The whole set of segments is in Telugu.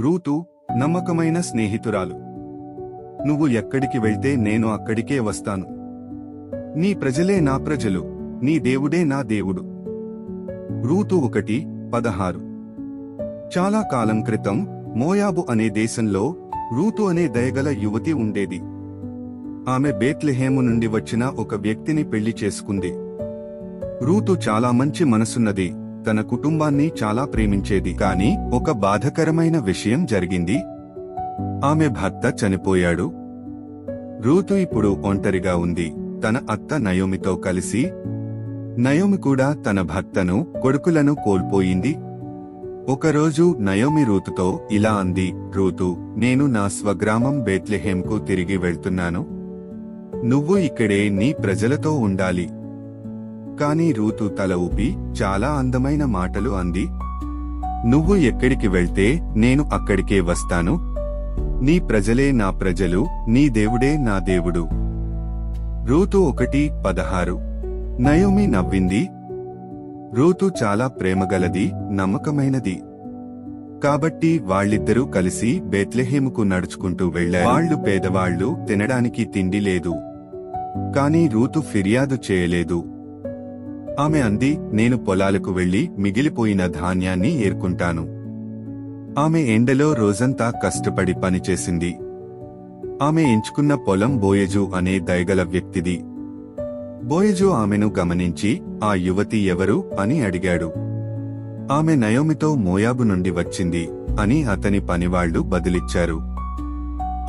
రూతు నమ్మకమైన స్నేహితురాలు. నువ్వు ఎక్కడికి వెళ్తే నేను అక్కడికే వస్తాను. నీ ప్రజలే నా ప్రజలు నీ దేవుడే నా దేవుడు. రూతు ఒకటి పదహారు. చాలా కాలం క్రితం మోయాబు అనే దేశంలో రూతు అనే దయగల యువతి ఉండేది. ఆమె బేత్లెహేము నుండి వచ్చిన ఒక వ్యక్తిని పెళ్ళి చేసుకుంది. రూతు చాలా మంచి మనసున్నది. తన కుటుంబాన్ని చాలా ప్రేమించేది. కాని ఒక బాధకరమైన విషయం జరిగింది. ఆమె భర్త చనిపోయాడు. రూతు ఇప్పుడు ఒంటరిగా ఉంది. తన అత్త నయోమితో కలిసి నయోమి కూడా తన భర్తను కొడుకులను కోల్పోయింది. ఒకరోజు నయోమి రూతుతో ఇలా అంది రూతు నేను నా స్వగ్రామం బేత్లెహేంకు తిరిగి వెళ్తున్నాను. నువ్వు ఇక్కడే నీ ప్రజలతో ఉండాలి. కానీ రూతు తల ఊపి చాలా అందమైన మాటలు అంది. నువ్వు ఎక్కడికి వెళ్తే నేను అక్కడికే వస్తాను. నీ ప్రజలే నా ప్రజలు నీ దేవుడే నా దేవుడు రూతు ఒకటి పదహారు. నయోమి నవ్వింది. రూతు చాలా ప్రేమగలది నమ్మకమైనది. కాబట్టి వాళ్ళిద్దరూ కలిసి బెత్లెహేముకు నడుచుకుంటూ వెళ్ళారు వాళ్ళు పేదవాళ్ళు తినడానికి తిండి లేదు. కానీ రూతు ఫిర్యాదు చేయలేదు. ఆమె అంది నేను పొలాలకు వెళ్ళి మిగిలిపోయిన ధాన్యాన్ని ఏర్కుంటాను. ఆమె ఎండలో రోజంతా కష్టపడి పనిచేసింది. ఆమె ఎంచుకున్న పొలం బోయజు అనే దయగల వ్యక్తిది. బోయజు ఆమెను గమనించి ఆ యువతి ఎవరు? అని అడిగాడు. ఆమె నయోమితో మోయాబు నుండి వచ్చింది అని అతని పనివాళ్ళు బదులిచ్చారు.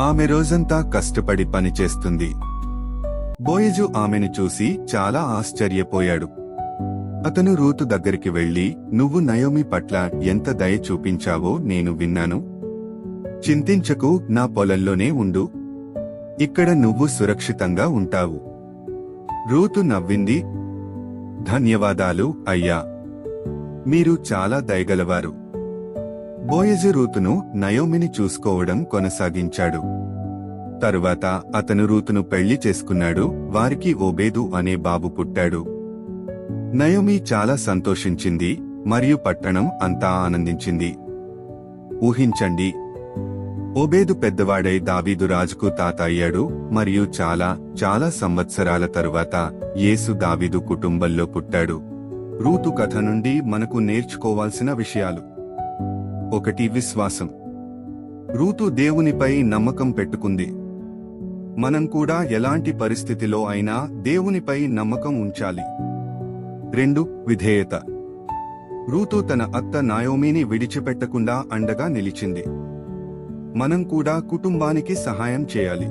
ఆమె రోజంతా కష్టపడి పనిచేస్తుంది. బోయజు ఆమెను చూసి చాలా ఆశ్చర్యపోయాడు. అతను రూతు దగ్గరికి వెళ్ళి నువ్వు నయోమి పట్ల ఎంత దయ చూపించావో నేను విన్నాను. చింతించకు నా పొలంలోనే ఉండు. ఇక్కడ నువ్వు సురక్షితంగా ఉంటావు రూతు నవ్వింది. ధన్యవాదాలు అయ్యా. మీరు చాలా దయగలవారు బోయజు రూతును నయోమిని చూసుకోవడం కొనసాగించాడు. తరువాత అతను రూతును పెళ్ళి చేసుకున్నాడు. వారికి ఓబేదు అనే బాబు పుట్టాడు. నయోమి చాలా సంతోషించింది మరియు పట్టణం అంతా ఆనందించింది. ఊహించండి. ఓబేదు పెద్దవాడై దావీదు రాజుకు తాత అయ్యాడు మరియు చాలా చాలా సంవత్సరాల తరువాత యేసు దావీదు కుటుంబంలో పుట్టాడు. రూతు కథ నుండి మనకు నేర్చుకోవాల్సిన విషయాలు. ఒకటి విశ్వాసం. రూతు దేవునిపై నమ్మకం పెట్టుకుంది. మనం కూడా ఎలాంటి పరిస్థితిలో అయినా దేవునిపై నమ్మకం ఉంచాలి. రెండు విధేయత. రూతు తన అత్త నాయోమిని విడిచిపెట్టకుండా అండగా నిలిచింది. మనం కూడా కుటుంబానికి సహాయం చేయాలి.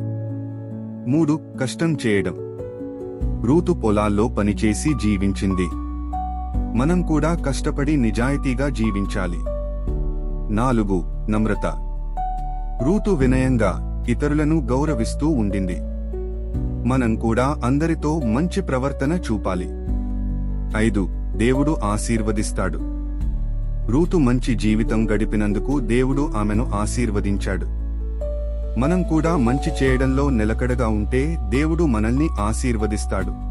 మూడు కష్టం చేయడం. రూతు పొలాల్లో పనిచేసి జీవించింది. మనం కూడా కష్టపడి నిజాయితీగా జీవించాలి. నాలుగు నమ్రత. రూతు వినయంగా ఇతరులను గౌరవిస్తూ ఉండింది. మనం కూడా అందరితో మంచి ప్రవర్తన చూపాలి. ఐదు దేవుడు ఆశీర్వదిస్తాడు. రూతు మంచి జీవితం గడిపినందుకు దేవుడు ఆమెను ఆశీర్వదించాడు. మనం కూడా మంచి చేయడంలో నిలకడగా ఉంటే దేవుడు మనల్ని ఆశీర్వదిస్తాడు.